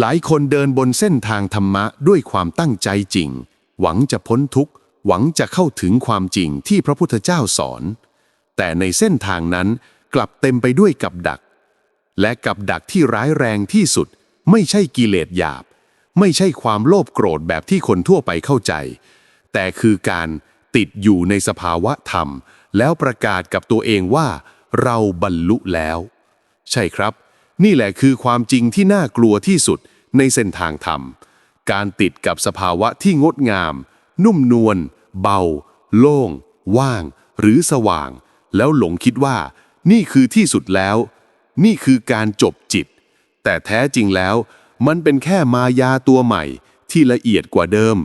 หลายคนเดินบนเส้นทางธรรมะด้วยความตั้งใจจริง หวังจะพ้นทุกข์ หวังจะเข้าถึงความจริงที่พระพุทธเจ้าสอน แต่ในเส้นทางนั้นกลับเต็มไปด้วยกับดัก และกับดักที่ร้ายแรงที่สุด ไม่ใช่กิเลสหยาบ ไม่ใช่ความโลภโกรธแบบที่คนทั่วไปเข้าใจ แต่คือการติดอยู่ในสภาวะธรรม แล้วประกาศกับตัวเองว่า เราบรรลุแล้ว ใช่ครับ นี่แหละคือความจริงที่น่ากลัวที่สุด ในเส้นทางธรรม การติดกับสภาวะที่งดงาม นุ่มนวล เบา โล่ง ว่าง หรือสว่าง แล้วหลงคิดว่า นี่คือที่สุดแล้ว นี่คือการจบจิต แต่แท้จริงแล้ว มันเป็นแค่มายาตัวใหม่ ที่ละเอียดกว่าเดิม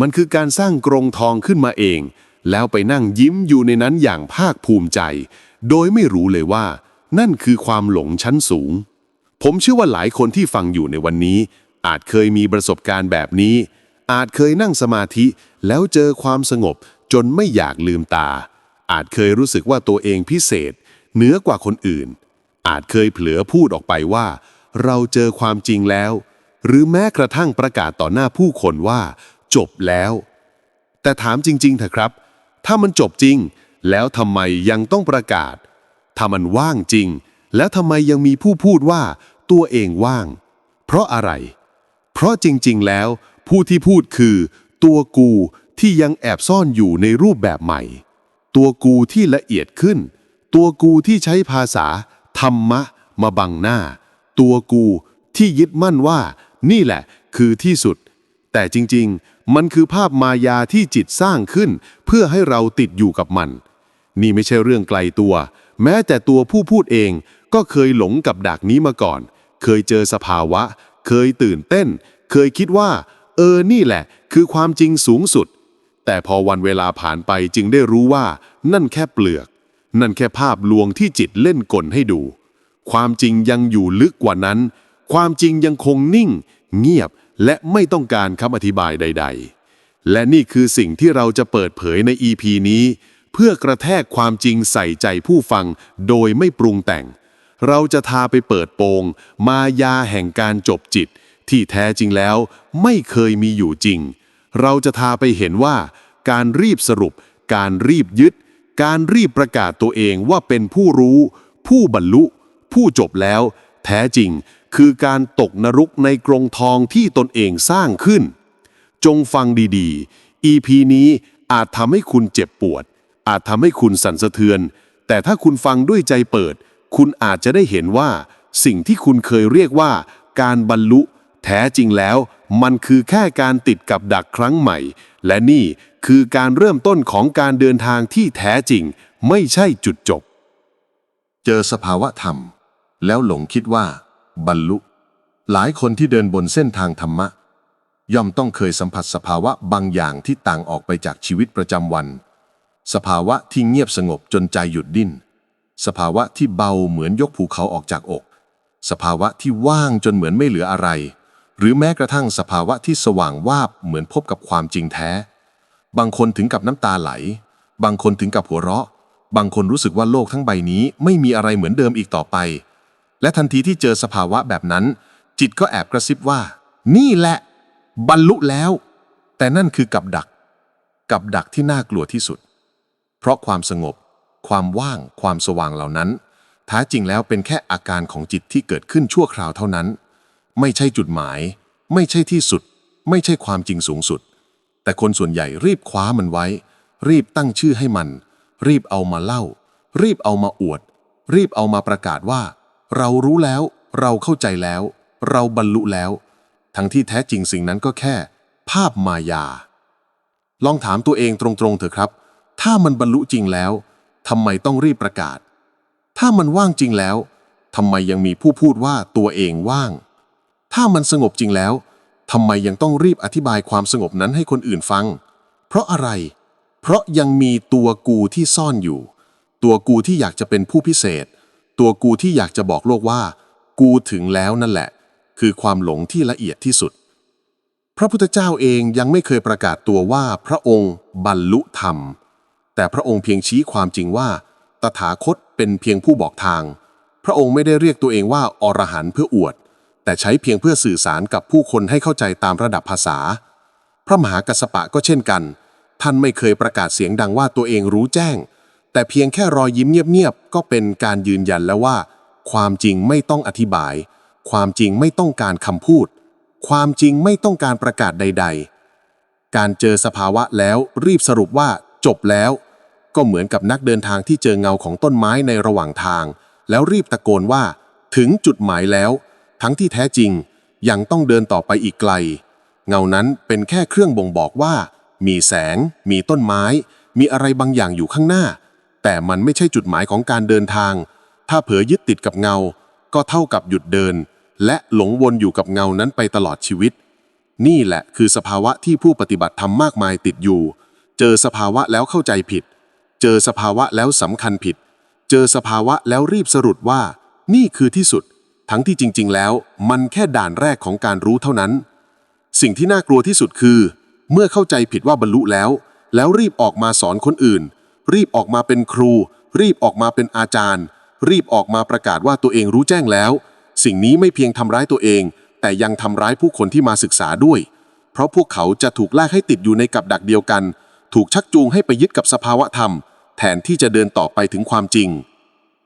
มันคือการสร้างกรงทองขึ้นมาเอง แล้วไปนั่งยิ้มอยู่ในนั้นอย่างภาคภูมิใจ โดยไม่รู้เลยว่า นั่นคือความหลงชั้นสูง ผมเชื่อว่าหลายคนที่ฟังอยู่ในวันนี้ อาจเคยมีประสบการณ์แบบนี้ อาจเคยนั่งสมาธิแล้วเจอความสงบจนไม่อยากลืมตา อาจเคยรู้สึกว่าตัวเองพิเศษ เหนือกว่าคนอื่น อาจเคยเผลอพูดออกไปว่า เราเจอความจริงแล้ว หรือแม้กระทั่งประกาศต่อหน้าผู้คนว่า จบแล้ว แต่ถามจริงๆเถอะครับ ถ้ามันจบจริง แล้วทำไมยังต้องประกาศ ถ้ามันว่างจริง แล้วทำไมยังมีผู้พูดว่า ตัวเองว่าง เพราะอะไร เพราะจริง ๆ แล้ว ผู้ที่พูดคือ ตัวกูที่ยังแอบซ่อนอยู่ในรูปแบบใหม่ ตัวกูที่ละเอียดขึ้น ตัวกูที่ใช้ภาษา ธรรมะ มาบังหน้า ตัวกูที่ยึดมั่นว่า นี่แหละ คือที่สุด แต่จริง ๆ มันคือภาพมายาที่จิตสร้างขึ้น เพื่อให้เราติดอยู่กับมัน นี่ไม่ใช่เรื่องไกลตัว แม้แต่ตัวผู้พูดเองก็เคยหลงกับดักนี้มาก่อน เคยเจอสภาวะ เคยตื่นเต้น เคยคิดว่า เออนี่แหละ คือความจริงสูงสุด แต่พอวันเวลาผ่านไปจึงได้รู้ว่า นั่นแค่เปลือก นั่นแค่ภาพลวงที่จิตเล่นกลให้ดู ความจริงยังอยู่ลึกกว่านั้น ความจริงยังคงนิ่ง เงียบและไม่ต้องการคำอธิบายใด ๆ และนี่คือสิ่งที่เราจะเปิดเผยใน EP นี้ เพื่อกระแทกความจริงใส่ใจผู้ฟังโดยไม่ปรุงแต่ง เราจะทาไปเปิดโปง มายาแห่งการจบจิต ที่แท้จริงแล้วไม่เคยมีอยู่จริง เราจะทาไปเห็นว่า การรีบสรุป การรีบยึด การรีบประกาศตัวเองว่าเป็นผู้รู้ ผู้บรรลุ ผู้จบแล้ว แท้จริงคือการตกนรกในกรงทองที่ตนเองสร้างขึ้น จงฟังดีๆ EP นี้อาจทำให้คุณเจ็บปวด อาจทำให้คุณสั่นสะเทือน แต่ถ้าคุณฟังด้วยใจเปิด คุณอาจจะได้เห็นว่า สิ่งที่คุณเคยเรียกว่า การบรรลุ แท้จริงแล้ว มันคือแค่การติดกับดักครั้งใหม่ และนี่คือการเริ่มต้นของการเดินทางที่แท้จริง ไม่ใช่จุดจบ เจอสภาวะธรรม แล้วหลงคิดว่า บรรลุ หลายคนที่เดินบนเส้นทางธรรมะ ย่อมต้องเคยสัมผัสสภาวะบางอย่างที่ต่างออกไปจากชีวิตประจำวัน สภาวะที่เงียบสงบจนใจหยุดดิ้น สภาวะที่เบาเหมือนยกภูเขาออกจากอก สภาวะที่ว่างจนเหมือนไม่เหลืออะไร หรือแม้กระทั่งสภาวะที่สว่างวาบเหมือนพบกับความจริงแท้ บางคนถึงกับน้ำตาไหล บางคนถึงกับหัวเราะ บางคนรู้สึกว่าโลกทั้งใบนี้ไม่มีอะไรเหมือนเดิมอีกต่อไป และทันทีที่เจอสภาวะแบบนั้น จิตก็แอบกระซิบว่า นี่แหละ บรรลุแล้ว แต่นั่นคือกับดัก กับดักที่น่ากลัวที่สุด เพราะความสงบ ความว่าง ความสว่างเหล่านั้นแท้จริงแล้วเป็นแค่อาการของจิตที่เกิดขึ้นชั่วคราวเท่านั้น ไม่ใช่จุดหมาย ไม่ใช่ที่สุด ไม่ใช่ความจริงสูงสุด แต่คนส่วนใหญ่รีบคว้ามันไว้ รีบตั้งชื่อให้มัน รีบเอามาเล่า รีบเอามาอวด รีบเอามาประกาศว่า เรารู้แล้ว เราเข้าใจแล้ว เราบรรลุแล้ว ทั้งที่แท้จริงสิ่งนั้นก็แค่ ภาพมายา ลองถามตัวเองตรงๆเถอะครับ ถ้ามันบรรลุจริงแล้ว ทำไมต้องรีบประกาศ ถ้ามันว่างจริงแล้วทำไมยังมีผู้พูดว่าตัวเองว่าง ถ้ามันสงบจริงแล้วทำไมยังต้องรีบอธิบายความสงบนั้นให้คนอื่นฟัง เพราะอะไร เพราะยังมีตัวกูที่ซ่อนอยู่ ตัวกูที่อยากจะเป็นผู้พิเศษ ตัวกูที่อยากจะบอกโลกว่า กูถึงแล้วนั่นแหละ คือความหลงที่ละเอียดที่สุด พระพุทธเจ้าเองยังไม่เคยประกาศตัวว่าพระองค์บรรลุธรรม แต่พระองค์เพียงชี้ความจริงว่า ตถาคตเป็นเพียงผู้บอกทาง พระองค์ไม่ได้เรียกตัวเองว่าอรหันต์เพื่ออวด แต่ใช้เพียงเพื่อสื่อสารกับผู้คนให้เข้าใจตามระดับภาษา พระมหากัสสปะก็เช่นกัน ท่านไม่เคยประกาศเสียงดังว่าตัวเองรู้แจ้ง แต่เพียงแค่รอยยิ้มเงียบๆก็เป็นการยืนยันแล้วว่า ความจริงไม่ต้องอธิบาย ความจริงไม่ต้องการคำพูด ความจริงไม่ต้องการประกาศใด ๆ การเจอสภาวะแล้วรีบสรุปว่าจบแล้ว ก็เหมือนกับนักเดินทางที่เจอเงาของต้นไม้ในระหว่างทาง แล้วรีบตะโกนว่า ถึงจุดหมายแล้ว ทั้งที่แท้จริง ยังต้องเดินต่อไปอีกไกล เงานั้นเป็นแค่เครื่องบ่งบอกว่า มีแสง มีต้นไม้ มีอะไรบางอย่างอยู่ข้างหน้า แต่มันไม่ใช่จุดหมายของการเดินทาง ถ้าเผลอยึดติดกับเงา ก็เท่ากับหยุดเดิน และหลงวนอยู่กับเงานั้นไปตลอดชีวิต นี่แหละคือสภาวะที่ผู้ปฏิบัติธรรมมากมายติดอยู่ เจอสภาวะแล้วเข้าใจผิด เจอสภาวะแล้วสำคัญผิด เจอสภาวะแล้วรีบสรุปว่า นี่คือที่สุด ทั้งที่จริง ๆ แล้ว มันแค่ด่านแรกของการรู้เท่านั้น สิ่งที่น่ากลัวที่สุดคือ เมื่อเข้าใจผิดว่าบรรลุแล้ว แล้วรีบออกมาสอนคนอื่น รีบออกมาเป็นครู รีบออกมาเป็นอาจารย์ รีบออกมาประกาศว่าตัวเองรู้แจ้งแล้ว สิ่งนี้ไม่เพียงทำร้ายตัวเอง แต่ยังทำร้ายผู้คนที่มาศึกษาด้วย เพราะพวกเขาจะถูกลากให้ติดอยู่ในกับดักเดียวกัน ถูกชักจูงให้ไปยึดกับสภาวะธรรม แทนที่จะเดินต่อไปถึงความจริง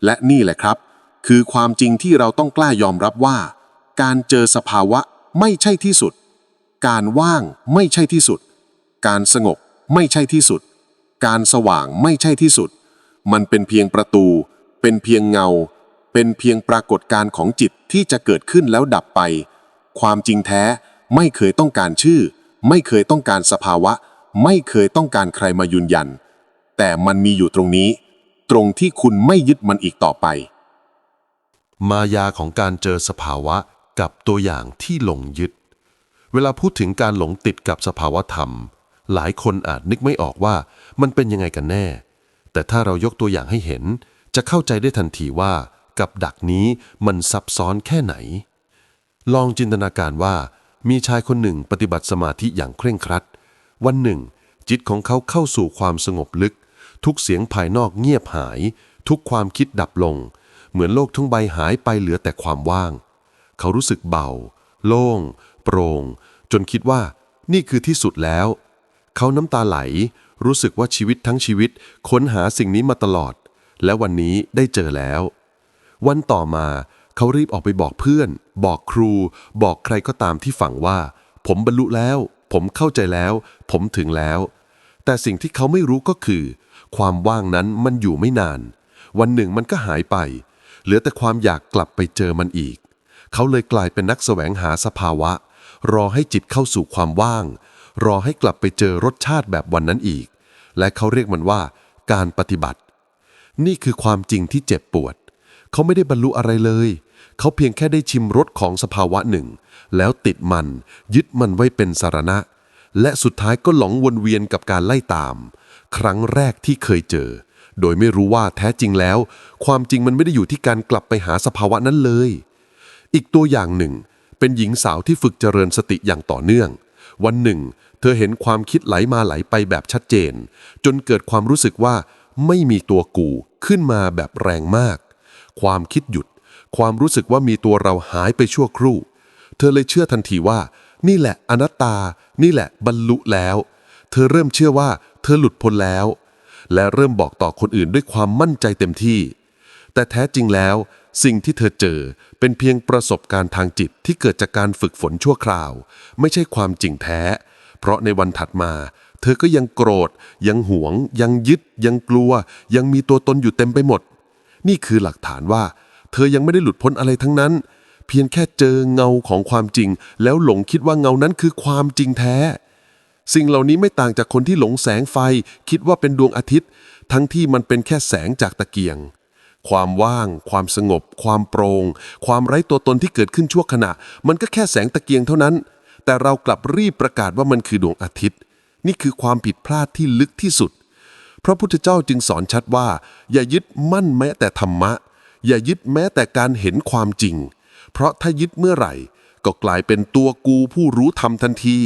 และนี่แหละครับ คือความจริงที่เราต้องกล้ายอมรับว่า การเจอสภาวะไม่ใช่ที่สุด การว่างไม่ใช่ที่สุด การสงบไม่ใช่ที่สุด การสว่างไม่ใช่ที่สุด มันเป็นเพียงประตู เป็นเพียงเงา เป็นเพียงปรากฏการณ์ของจิตที่จะเกิดขึ้นแล้วดับไป ความจริงแท้ไม่เคยต้องการชื่อ ไม่เคยต้องการสภาวะ ไม่เคยต้องการใครมายืนยัน แต่มันมีอยู่ตรงนี้ ตรงที่คุณไม่ยึดมันอีกต่อไป มายาของการเจอสภาวะกับตัวอย่างที่หลงยึด เวลาพูดถึงการหลงติดกับสภาวะธรรม หลายคนอาจนึกไม่ออกว่ามันเป็นยังไงกันแน่ แต่ถ้าเรายกตัวอย่างให้เห็น จะเข้าใจได้ทันทีว่า กับดักนี้มันซับซ้อนแค่ไหน ลองจินตนาการว่ามีชายคนหนึ่งปฏิบัติสมาธิอย่างเคร่งครัด วันหนึ่ง จิตของเขาเข้าสู่ความสงบลึก ทุกเสียงภายนอกเงียบหาย ทุกความคิดดับลง เหมือนโลกทั้งใบหายไปเหลือแต่ความว่าง เขารู้สึกเบา โล่ง โปร่ง จนคิดว่านี่คือที่สุดแล้ว เขาน้ำตาไหล รู้สึกว่าชีวิตทั้งชีวิตค้นหาสิ่งนี้มาตลอด และวันนี้ได้เจอแล้ว วันต่อมาเขารีบออกไปบอกเพื่อน บอกครู บอกใครก็ตามที่ฝังว่า ผมบรรลุแล้ว ผมเข้าใจแล้ว ผมถึงแล้ว แต่สิ่งที่เขาไม่รู้ก็คือ ความว่างนั้นมันอยู่ไม่นาน วันหนึ่งมันก็หายไป เหลือแต่ความอยากกลับไปเจอมันอีก เขาเลยกลายเป็นนักแสวงหาสภาวะ รอให้จิตเข้าสู่ความว่าง รอให้กลับไปเจอรสชาติแบบวันนั้นอีก และเขาเรียกมันว่า การปฏิบัติ นี่คือความจริงที่เจ็บปวด เขาไม่ได้บรรลุอะไรเลย เขาเพียงแค่ได้ชิมรสของสภาวะหนึ่ง แล้วติดมันยึดมันไว้เป็นสารณะ และสุดท้ายก็หลงวนเวียนกับการไล่ตาม ครั้งแรกที่เคยเจอ โดยไม่รู้ว่าแท้จริงแล้ว ความจริงมันไม่ได้อยู่ที่การกลับไปหาสภาวะนั้นเลย อีกตัวอย่างหนึ่ง เป็นหญิงสาวที่ฝึกเจริญสติอย่างต่อเนื่อง วันหนึ่ง เธอเห็นความคิดไหลมาไหลไปแบบชัดเจน จนเกิดความรู้สึกว่าไม่มีตัวกูขึ้นมาแบบแรงมาก ความคิดหยุด ความรู้สึกว่ามีตัวเราหายไปชั่วครู่ เธอเลยเชื่อทันทีว่า นี่แหละอนัตตา นี่แหละบรรลุแล้ว เธอเริ่มเชื่อว่า เธอหลุดพ้นแล้ว และเริ่มบอกต่อคนอื่นด้วยความมั่นใจเต็มที่ แต่แท้จริงแล้ว สิ่งที่เธอเจอเป็นเพียงประสบการณ์ทางจิตที่เกิดจากการฝึกฝนชั่วคราว ไม่ใช่ความจริงแท้ เพราะในวันถัดมาเธอก็ยังโกรธ ยังหวง ยังยึด ยังกลัว ยังมีตัวตนอยู่เต็มไปหมด นี่คือหลักฐานว่า เธอยังไม่ได้หลุดพ้นอะไรทั้งนั้น เพียงแค่เจอเงาของความจริง แล้วหลงคิดว่าเงานั้นคือความจริงแท้ สิ่งเหล่านี้ไม่ต่างจากคนที่หลงแสงไฟ คิดว่าเป็นดวงอาทิตย์ ทั้งที่มันเป็นแค่แสงจากตะเกียง ความว่าง ความสงบ ความโปร่งความไร้ตัวตนที่เกิดขึ้นชั่วขณะ มันก็แค่แสงตะเกียงเท่านั้น แต่เรากลับรีบประกาศว่ามันคือดวงอาทิตย์ นี่คือความผิดพลาดที่ลึกที่สุดพระพุทธเจ้าจึงสอนชัดว่า อย่ายึดมั่นแม้แต่ธรรมะ อย่ายึดแม้แต่การเห็นความจริง เพราะถ้ายึดเมื่อไหร่ ก็กลายเป็นตัวกูผู้รู้ธรรมทันที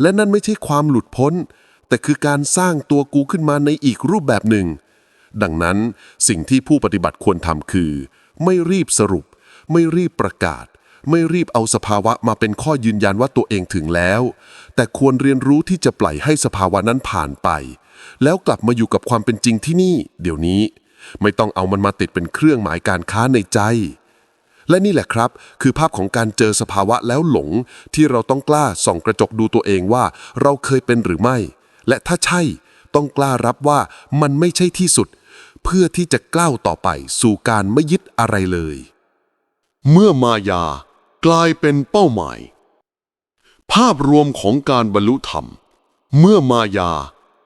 และนั่นไม่ใช่ความหลุดพ้น แต่คือการสร้างตัวกูขึ้นมาในอีกรูปแบบหนึ่ง ดังนั้นสิ่งที่ผู้ปฏิบัติควรทำคือ ไม่รีบสรุป ไม่รีบประกาศ ไม่รีบเอาสภาวะมาเป็นข้อยืนยันว่าตัวเองถึงแล้ว แต่ควรเรียนรู้ที่จะปล่อยให้สภาวะนั้นผ่านไป แล้วกลับมาอยู่กับความเป็นจริงที่นี่ เดี๋ยวนี้ ไม่ต้องเอามันมาติดเป็นเครื่องหมายการค้าในใจ และนี่แหละครับ คือภาพของการเจอสภาวะแล้วหลง ที่เราต้องกล้าส่องกระจกดูตัวเองว่า เราเคยเป็นหรือไม่ และถ้าใช่ต้องกล้ารับว่ามันไม่ใช่ที่สุด เพื่อที่จะกล้าวต่อไปสู่การไม่ยึดอะไรเลย เมื่อมายากลายเป็นเป้าหมาย ภาพรวมของการบรรลุธรรม เมื่อมายา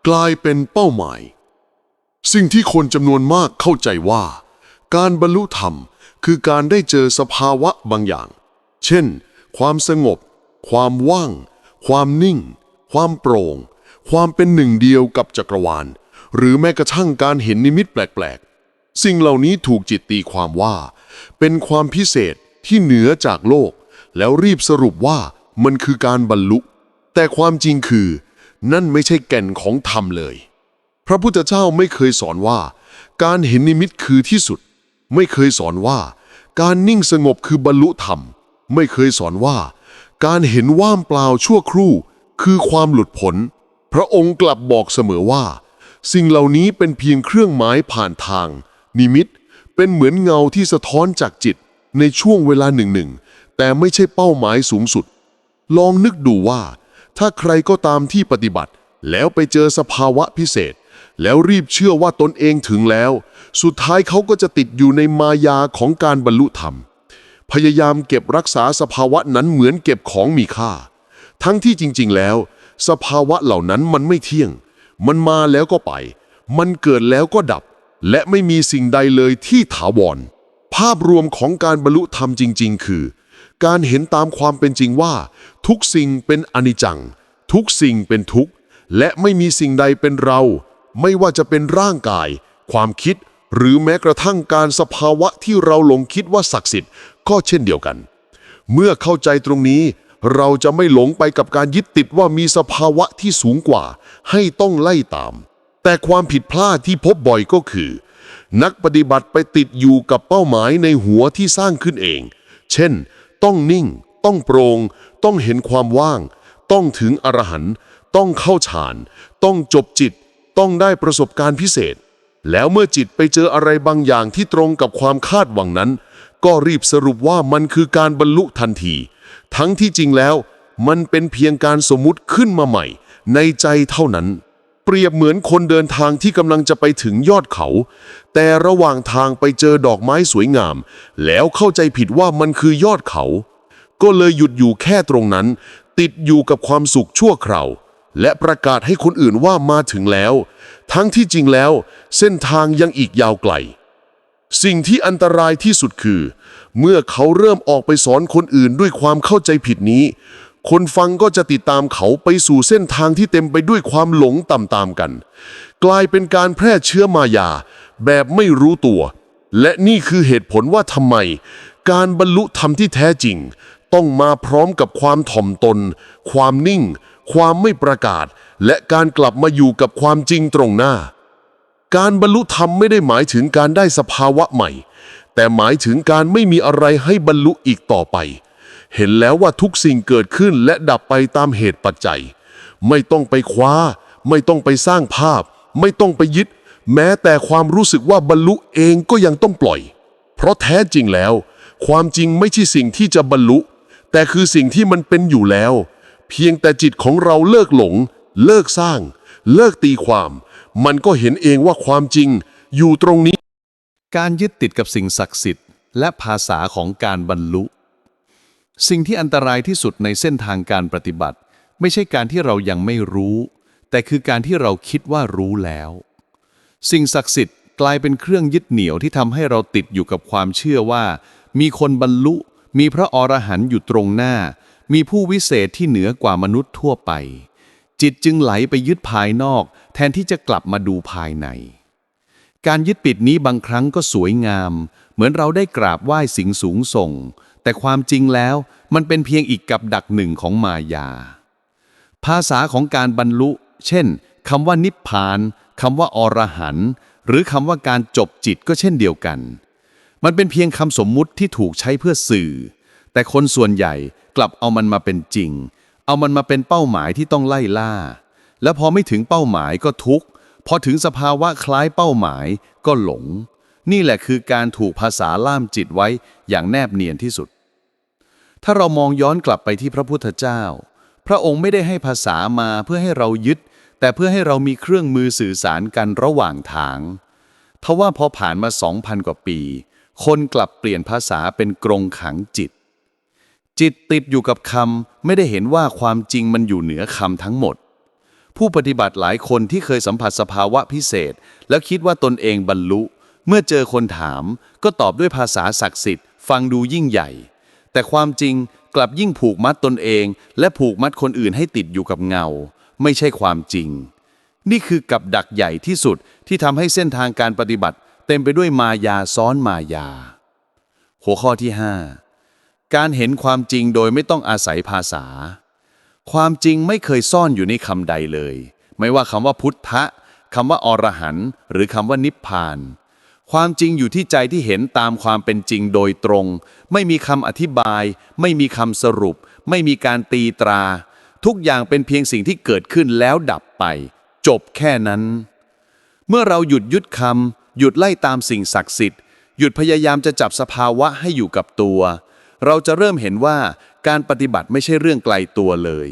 กลายเป็นเป้าหมาย สิ่งที่คนจำนวนมากเข้าใจว่า การบรรลุธรรมคือการได้เจอสภาวะบางอย่าง เช่น ความสงบ ความว่าง ความนิ่ง ความโปร่ง ความเป็นหนึ่งเดียวกับจักรวาล หรือแม้กระทั่งการเห็นนิมิตแปลกๆ สิ่งเหล่านี้ถูกจิตตีความว่า เป็นความพิเศษที่เหนือจากโลก แล้วรีบสรุปว่ามันคือการบรรลุ แต่ความจริงคือ นั่นไม่ใช่แก่นของธรรมเลย พระพุทธเจ้าไม่เคยสอนว่า การเห็นนิมิตคือที่สุด ไม่เคยสอนว่า การนิ่งสงบคือบรรลุธรรม ไม่เคยสอนว่า การเห็นว่ามเปล่าชั่วครู่ คือความหลุดพ้นพระองค์กลับบอกเสมอว่า สิ่งเหล่านี้เป็นเพียงเครื่องหมายผ่านทาง นิมิตเป็นเหมือนเงาที่สะท้อนจากจิตในช่วงเวลาหนึ่งหนึ่งแต่ไม่ใช่เป้าหมายสูงสุด ลองนึกดูว่า ถ้าใครก็ตามที่ปฏิบัติ แล้วไปเจอสภาวะพิเศษ แล้วรีบเชื่อว่าตนเองถึงแล้ว สุดท้ายเขาก็จะติดอยู่ในมายาของการบรรลุธรรม พยายามเก็บรักษาสภาวะนั้นเหมือนเก็บของมีค่า ทั้งที่จริงๆแล้ว สภาวะเหล่านั้นมันไม่เที่ยง มันมาแล้วก็ไป มันเกิดแล้วก็ดับ และไม่มีสิ่งใดเลยที่ถาวร ภาพรวมของการบรรลุธรรมจริง ๆ คือ การเห็นตามความเป็นจริงว่า ทุกสิ่งเป็นอนิจจัง ทุกสิ่งเป็นทุกข์และไม่มีสิ่งใดเป็นเรา ไม่ว่าจะเป็นร่างกาย ความคิด หรือแม้กระทั่งการสภาวะที่เราหลงคิดว่าศักดิ์สิทธิ์ก็เช่นเดียวกัน เมื่อเข้าใจตรงนี้ เราจะไม่หลงไปกับการยึดติดว่ามีสภาวะที่สูงกว่า ให้ต้องไล่ตาม แต่ความผิดพลาดที่พบบ่อยก็คือ นักปฏิบัติไปติดอยู่กับเป้าหมายในหัวที่สร้างขึ้นเอง เช่น ต้องนิ่ง ต้องโปร่งต้องเห็นความว่าง ต้องถึงอรหันต์ต้องเข้าฌาน ต้องจบจิต ต้องได้ประสบการณ์พิเศษ แล้วเมื่อจิตไปเจออะไรบางอย่างที่ตรงกับความคาดหวังนั้น ก็รีบสรุปว่ามันคือการบรรลุทันที ทั้งที่จริงแล้วมันเป็นเพียงการสมมุติขึ้นมาใหม่ ในใจเท่านั้น เปรียบเหมือนคนเดินทางที่กำลังจะไปถึงยอดเขา แต่ระหว่างทางไปเจอดอกไม้สวยงาม แล้วเข้าใจผิดว่ามันคือยอดเขา ก็เลยหยุดอยู่แค่ตรงนั้น ติดอยู่กับความสุขชั่วคราว และประกาศให้คนอื่นว่ามาถึงแล้ว ทั้งที่จริงแล้ว เส้นทางยังอีกยาวไกล สิ่งที่อันตรายที่สุดคือ เมื่อเขาเริ่มออกไปสอนคนอื่นด้วยความเข้าใจผิดนี้ คนฟังก็จะติดตามเขาไปสู่เส้นทางที่เต็มไปด้วยความหลงตามๆกัน กลายเป็นการแพร่เชื้อมายา แบบไม่รู้ตัว และนี่คือเหตุผลว่าทำไม การบรรลุธรรมที่แท้จริง ต้องมาพร้อมกับความถ่อมตน ความนิ่ง ความไม่ประกาศ และการกลับมาอยู่กับความจริงตรงหน้า การบรรลุธรรมไม่ได้หมายถึงการได้สภาวะใหม่ แต่หมายถึงการไม่มีอะไรให้บรรลุอีกต่อไป เห็นแล้วว่าทุกสิ่งเกิดขึ้นและดับไปตามเหตุปัจจัย ไม่ต้องไปคว้า ไม่ต้องไปสร้างภาพ ไม่ต้องไปยึด แม้แต่ความรู้สึกว่าบรรลุเองก็ยังต้องปล่อย เพราะแท้จริงแล้ว ความจริงไม่ใช่สิ่งที่จะบรรลุ แต่คือสิ่งที่มันเป็นอยู่แล้ว เพียงแต่จิตของเราเลิกหลง เลิกสร้าง เลิกตีความ มันก็เห็นเองว่าความจริงอยู่ตรงนี้ การยึดติดกับสิ่งศักดิ์สิทธิ์ และภาษาของการบรรลุ สิ่งที่อันตรายที่สุดในเส้นทางการปฏิบัติ ไม่ใช่การที่เรายังไม่รู้ แต่คือการที่เราคิดว่ารู้แล้ว สิ่งศักดิ์สิทธิ์กลายเป็นเครื่องยึดเหนี่ยวที่ทำให้เราติดอยู่กับความเชื่อว่า มีคนบรรลุ มีพระอรหันต์อยู่ตรงหน้า มีผู้วิเศษที่เหนือกว่ามนุษย์ทั่วไป จิตจึงไหลไปยึดภายนอก แทนที่จะกลับมาดูภายใน การยึดปิดนี้บางครั้งก็สวยงาม เหมือนเราได้กราบไหว้สิ่งสูงส่ง แต่ความจริงแล้วมันเป็นเพียงอีกกับดักหนึ่งของมายา ภาษาของการบรรลุ เช่นคำว่านิพพานคำว่าอรหันต์หรือคำว่าการจบจิตก็เช่นเดียวกัน มันเป็นเพียงคำสมมุติที่ถูกใช้เพื่อสื่อ แต่คนส่วนใหญ่ กลับเอามันมาเป็นจริง เอามันมาเป็นเป้าหมายที่ต้องไล่ล่า แล้วพอไม่ถึงเป้าหมายก็ทุกข์ พอถึงสภาวะคล้ายเป้าหมายก็หลง นี่แหละคือการถูกภาษาล่ามจิตไว้อย่างแนบเนียนที่สุด ถ้าเรามองย้อนกลับไปที่พระพุทธเจ้า พระองค์ไม่ได้ให้ภาษามาเพื่อให้เรายึด แต่เพื่อให้เรามีเครื่องมือสื่อสารกันระหว่างทางทว่าพอผ่านมาสองพันกว่าปี คนกลับเปลี่ยนภาษาเป็นกรงขังจิต จิตติดอยู่กับคำไม่ได้เห็นว่าความจริงมันอยู่เหนือคำทั้งหมด ผู้ปฏิบัติหลายคนที่เคยสัมผัสสภาวะพิเศษ แล้วคิดว่าตนเองบรรลุ เมื่อเจอคนถาม ก็ตอบด้วยภาษาศักดิ์สิทธิ์ ฟังดูยิ่งใหญ่ แต่ความจริงกลับยิ่งผูกมัดตนเอง และผูกมัดคนอื่นให้ติดอยู่กับเงา ไม่ใช่ความจริง นี่คือกับดักใหญ่ที่สุดที่ทำให้เส้นทางการปฏิบัติ เต็มไปด้วยมายาซ้อนมายา หัวข้อที่5 การเห็นความจริงโดยไม่ต้องอาศัยภาษา ความจริงไม่เคยซ่อนอยู่ในคำใดเลย ไม่ว่าคำว่าพุทธะคำว่าอรหันต์หรือคำว่านิพพาน ความจริงอยู่ที่ใจที่เห็นตามความเป็นจริงโดยตรง ไม่มีคำอธิบาย ไม่มีคำสรุป ไม่มีการตีตรา ทุกอย่างเป็นเพียงสิ่งที่เกิดขึ้นแล้วดับไป จบแค่นั้น เมื่อเราหยุดยึดคำหยุดไล่ตามสิ่งศักดิ์สิทธิ์หยุดพยายามจะจับสภาวะให้อยู่กับตัว เราจะเริ่มเห็นว่าการปฏิบัติไม่ใช่เรื่องไกลตัวเลย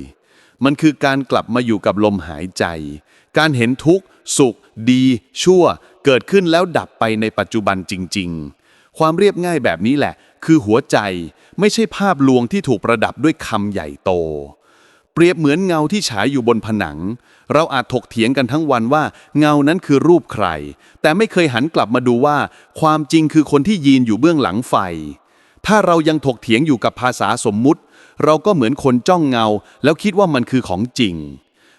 มันคือการกลับมาอยู่กับลมหายใจ การเห็นทุกข์ สุข ดี ชั่ว เกิดขึ้นแล้วดับไปในปัจจุบันจริง ๆ ความเรียบง่ายแบบนี้แหละ คือหัวใจไม่ใช่ภาพลวงที่ถูกประดับด้วยคำใหญ่โต เปรียบเหมือนเงาที่ฉายอยู่บนผนัง เราอาจถกเถียงกันทั้งวันว่า เงานั้นคือรูปใคร แต่ไม่เคยหันกลับมาดูว่า ความจริงคือคนที่ยืนอยู่เบื้องหลังไฟ ถ้าเรายังถกเถียงอยู่กับภาษาสมมุติ เราก็เหมือนคนจ้องเงา แล้วคิดว่ามันคือของจริง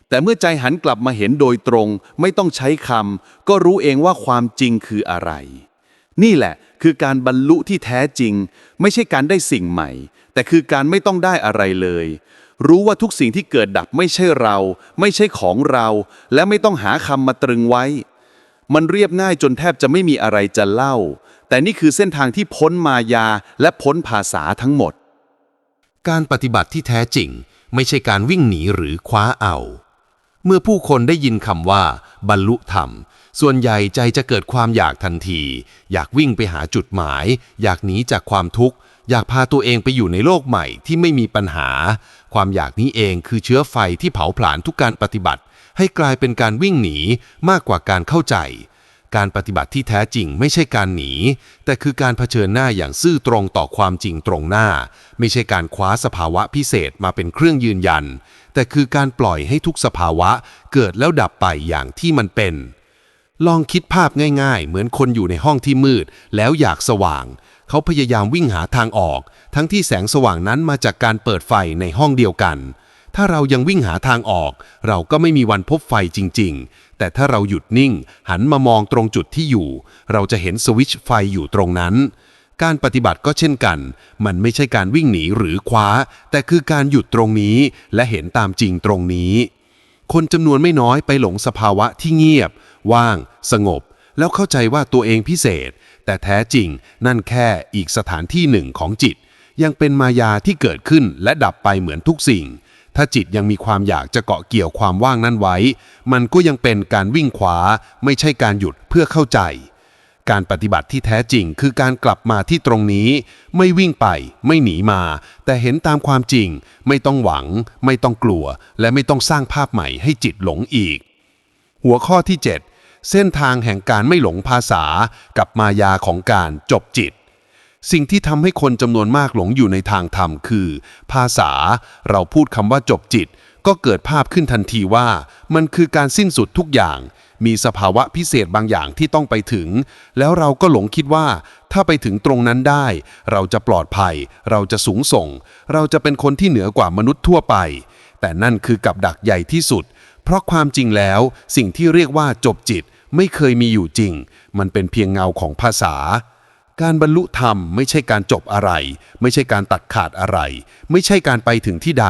แต่เมื่อใจหันกลับมาเห็นโดยตรง ไม่ต้องใช้คำก็รู้เองว่าความจริงคืออะไร นี่แหละคือการบรรลุที่แท้จริง ไม่ใช่การได้สิ่งใหม่ แต่คือการไม่ต้องได้อะไรเลย รู้ว่าทุกสิ่งที่เกิดดับไม่ใช่เรา ไม่ใช่ของเรา และไม่ต้องหาคำมาตรึงไว้ มันเรียบง่ายจนแทบจะไม่มีอะไรจะเล่า แต่นี่คือเส้นทางที่พ้นมายาและพ้นภาษาทั้งหมด การปฏิบัติที่แท้จริง ไม่ใช่การวิ่งหนีหรือคว้าเอา เมื่อผู้คนได้ยินคำว่า บรรลุธรรม ส่วนใหญ่ใจจะเกิดความอยากทันที อยากวิ่งไปหาจุดหมาย อยากหนีจากความทุกข์ อยากพาตัวเองไปอยู่ในโลกใหม่ที่ไม่มีปัญหา ความอยากนี้เองคือเชื้อไฟที่เผาผลาญทุกการปฏิบัติ ให้กลายเป็นการวิ่งหนีมากกว่าการเข้าใจ การปฏิบัติที่แท้จริงไม่ใช่การหนี แต่คือการเผชิญหน้าอย่างซื่อตรงต่อความจริงตรงหน้า ไม่ใช่การคว้าสภาวะพิเศษมาเป็นเครื่องยืนยัน แต่คือการปล่อยให้ทุกสภาวะเกิดแล้วดับไปอย่างที่มันเป็น ลองคิดภาพง่าย ๆ เหมือนคนอยู่ในห้องที่มืด แล้วอยากสว่าง เขาพยายามวิ่งหาทางออก ทั้งที่แสงสว่างนั้นมาจากการเปิดไฟในห้องเดียวกัน ถ้าเรายังวิ่งหาทางออก เราก็ไม่มีวันพบไฟจริง ๆ แต่ถ้าเราหยุดนิ่ง หันมามองตรงจุดที่อยู่ เราจะเห็นสวิตช์ไฟอยู่ตรงนั้น การปฏิบัติก็เช่นกัน มันไม่ใช่การวิ่งหนีหรือคว้า แต่คือการหยุดตรงนี้ และเห็นตามจริงตรงนี้ คนจำนวนไม่น้อยไปหลงสภาวะที่เงียบ ว่าง สงบ แล้วเข้าใจว่าตัวเองพิเศษ แต่แท้จริง นั่นแค่อีกสถานที่หนึ่งของจิต ยังเป็นมายาที่เกิดขึ้นและดับไปเหมือนทุกสิ่ง ถ้าจิตยังมีความอยากจะเกาะเกี่ยวความว่างนั้นไว้ มันก็ยังเป็นการวิ่งขวา ไม่ใช่การหยุดเพื่อเข้าใจ การปฏิบัติที่แท้จริงคือการกลับมาที่ตรงนี้ ไม่วิ่งไป ไม่หนีมา แต่เห็นตามความจริง ไม่ต้องหวัง ไม่ต้องกลัว และไม่ต้องสร้างภาพใหม่ให้จิตหลงอีก หัวข้อที่ 7 เส้นทางแห่งการไม่หลงภาษา กับมายาของการจบจิต สิ่งที่ทำให้คนจำนวนมากหลงอยู่ในทางธรรมคือ ภาษา เราพูดคำว่าจบจิต ก็เกิดภาพขึ้นทันทีว่า มันคือการสิ้นสุดทุกอย่าง มีสภาวะพิเศษบางอย่างที่ต้องไปถึง แล้วเราก็หลงคิดว่า ถ้าไปถึงตรงนั้นได้ เราจะปลอดภัย เราจะสูงส่ง เราจะเป็นคนที่เหนือกว่ามนุษย์ทั่วไป แต่นั่นคือกับดักใหญ่ที่สุด เพราะความจริงแล้ว สิ่งที่เรียกว่าจบจิตไม่เคยมีอยู่จริง มันเป็นเพียงเงาของภาษา การบรรลุธรรมไม่ใช่การจบอะไร ไม่ใช่การตัดขาดอะไร ไม่ใช่การไปถึงที่ใด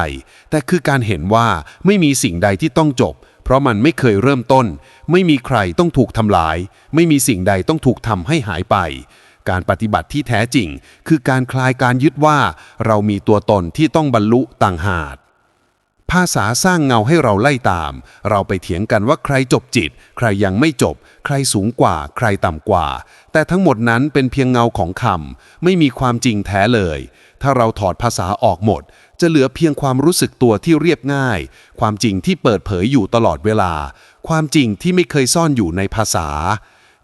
แต่คือการเห็นว่าไม่มีสิ่งใดที่ต้องจบ เพราะมันไม่เคยเริ่มต้น ไม่มีใครต้องถูกทำลาย ไม่มีสิ่งใดต้องถูกทำให้หายไป การปฏิบัติที่แท้จริง คือการคลายการยึดว่า เรามีตัวตนที่ต้องบรรลุต่างหาก ภาษาสร้างเงาให้เราไล่ตาม เราไปเถียงกันว่าใครจบจิต ใครยังไม่จบ ใครสูงกว่า ใครต่ำกว่า แต่ทั้งหมดนั้นเป็นเพียงเงาของคำไม่มีความจริงแท้เลย ถ้าเราถอดภาษาออกหมด จะเหลือเพียงความรู้สึกตัวที่เรียบง่าย ความจริงที่เปิดเผยอยู่ตลอดเวลา ความจริงที่ไม่เคยซ่อนอยู่ในภาษา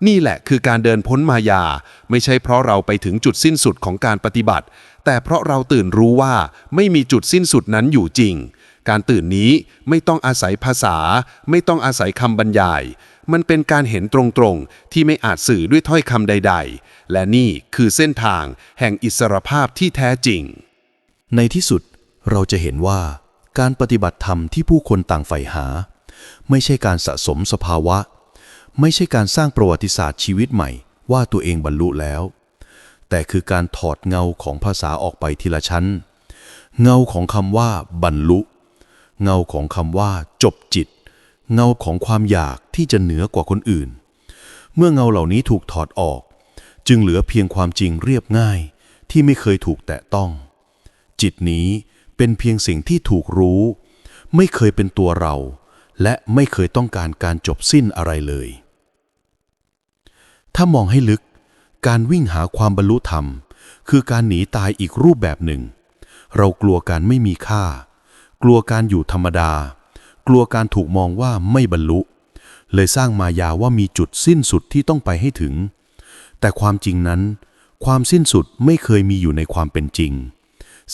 นี่แหละคือการเดินพ้นมายา ไม่ใช่เพราะเราไปถึงจุดสิ้นสุดของการปฏิบัติ แต่เพราะเราตื่นรู้ว่าไม่มีจุดสิ้นสุดนั้นอยู่จริง การตื่นนี้ไม่ต้องอาศัยภาษา ไม่ต้องอาศัยคำบรรยาย มันเป็นการเห็นตรงๆ ที่ไม่อาจสื่อด้วยถ้อยคำใด ๆ และนี่คือเส้นทางแห่งอิสรภาพที่แท้จริง ในที่สุดเราจะเห็นว่า การปฏิบัติธรรมที่ผู้คนต่างใฝ่หา ไม่ใช่การสะสมสภาวะ ไม่ใช่การสร้างประวัติศาสตร์ชีวิตใหม่ ว่าตัวเองบรรลุแล้ว แต่คือการถอดเงาของภาษาออกไปทีละชั้น เงาของคำว่าบรรลุ เงาของคำว่าจบจิต เงาของความอยากที่จะเหนือกว่าคนอื่น เมื่อเงาเหล่านี้ถูกถอดออก จึงเหลือเพียงความจริงเรียบง่ายที่ไม่เคยถูกแตะต้อง จิตนี้เป็นเพียงสิ่งที่ถูกรู้ ไม่เคยเป็นตัวเรา และไม่เคยต้องการการจบสิ้นอะไรเลย ถ้ามองให้ลึก การวิ่งหาความบรรลุธรรม คือการหนีตายอีกรูปแบบหนึ่ง เรากลัวการไม่มีค่า กลัวการอยู่ธรรมดา กลัวการถูกมองว่าไม่บรรลุ เลยสร้างมายาว่ามีจุดสิ้นสุดที่ต้องไปให้ถึง แต่ความจริงนั้น ความสิ้นสุดไม่เคยมีอยู่ในความเป็นจริง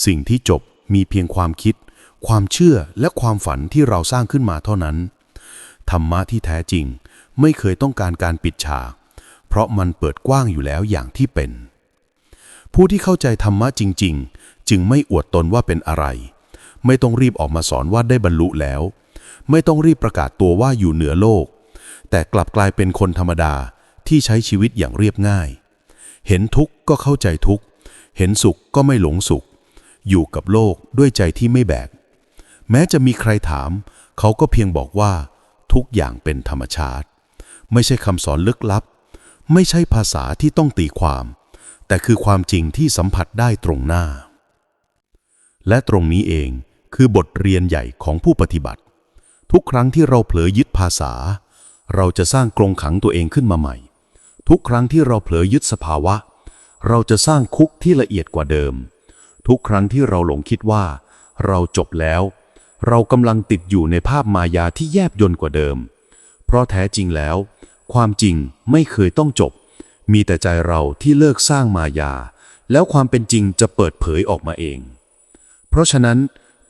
สิ่งที่จบมีเพียงความคิด ความเชื่อและความฝันที่เราสร้างขึ้นมาเท่านั้น ธรรมะที่แท้จริงไม่เคยต้องการการปิดฉาก เพราะมันเปิดกว้างอยู่แล้วอย่างที่เป็น ผู้ที่เข้าใจธรรมะจริง ๆ จึงไม่อวดตนว่าเป็นอะไร ไม่ต้องรีบออกมาสอนว่าได้บรรลุแล้ว ไม่ต้องรีบประกาศตัวว่าอยู่เหนือโลก แต่กลับกลายเป็นคนธรรมดาที่ใช้ชีวิตอย่างเรียบง่าย เห็นทุกข์ก็เข้าใจทุกข์ เห็นสุขก็ไม่หลงสุข อยู่กับโลกด้วยใจที่ไม่แบก แม้จะมีใครถาม เขาก็เพียงบอกว่า ทุกอย่างเป็นธรรมชาติ ไม่ใช่คำสอนลึกลับ ไม่ใช่ภาษาที่ต้องตีความ แต่คือความจริงที่สัมผัสได้ตรงหน้า และตรงนี้เองคือบทเรียนใหญ่ของผู้ปฏิบัติ ทุกครั้งที่เราเผลอยึดภาษา เราจะสร้างกรงขังตัวเองขึ้นมาใหม่ ทุกครั้งที่เราเผลอยึดสภาวะ เราจะสร้างคุกที่ละเอียดกว่าเดิม ทุกครั้งที่เราหลงคิดว่า เราจบแล้ว เรากำลังติดอยู่ในภาพมายาที่แยบยนต์กว่าเดิม เพราะแท้จริงแล้ว ความจริงไม่เคยต้องจบ มีแต่ใจเราที่เลิกสร้างมายา แล้วความเป็นจริงจะเปิดเผยออกมาเอง เพราะฉะนั้น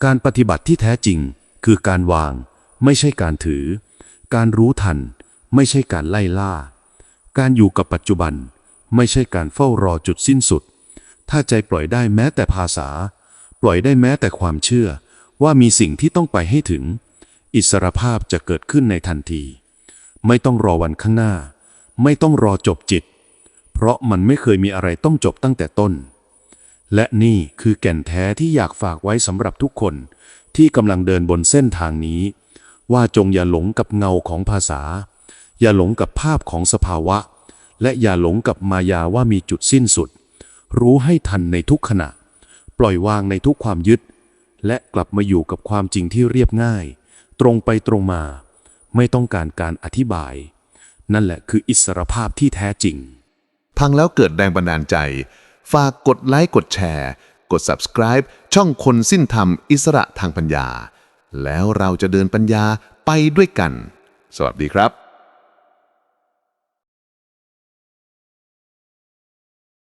การปฏิบัติที่แท้จริงคือการวาง ไม่ใช่การถือ การรู้ทัน ไม่ใช่การไล่ล่า การอยู่กับปัจจุบัน ไม่ใช่การเฝ้ารอจุดสิ้นสุด ถ้าใจปล่อยได้แม้แต่ภาษา ปล่อยได้แม้แต่ความเชื่อ ว่ามีสิ่งที่ต้องไปให้ถึง อิสรภาพจะเกิดขึ้นในทันที ไม่ต้องรอวันข้างหน้า ไม่ต้องรอจบจิต เพราะมันไม่เคยมีอะไรต้องจบตั้งแต่ต้น และนี่คือแก่นแท้ที่อยากฝากไว้สำหรับทุกคน ที่กำลังเดินบนเส้นทางนี้ ว่าจงอย่าหลงกับเงาของภาษา อย่าหลงกับภาพของสภาวะ และอย่าหลงกับมายาว่ามีจุดสิ้นสุด รู้ให้ทันในทุกขณะ ปล่อยวางในทุกความยึด และกลับมาอยู่กับความจริงที่เรียบง่าย ตรงไปตรงมา ไม่ต้องการการอธิบาย นั่นแหละคืออิสรภาพที่แท้จริง พังแล้วเกิดแรงบันดาลใจ ฝากกดไลค์กดแชร์ กด subscribe ช่องคนสิ้นธรรมอิสระทางปัญญา แล้วเราจะเดินปัญญาไปด้วยกัน สวัสดีครับ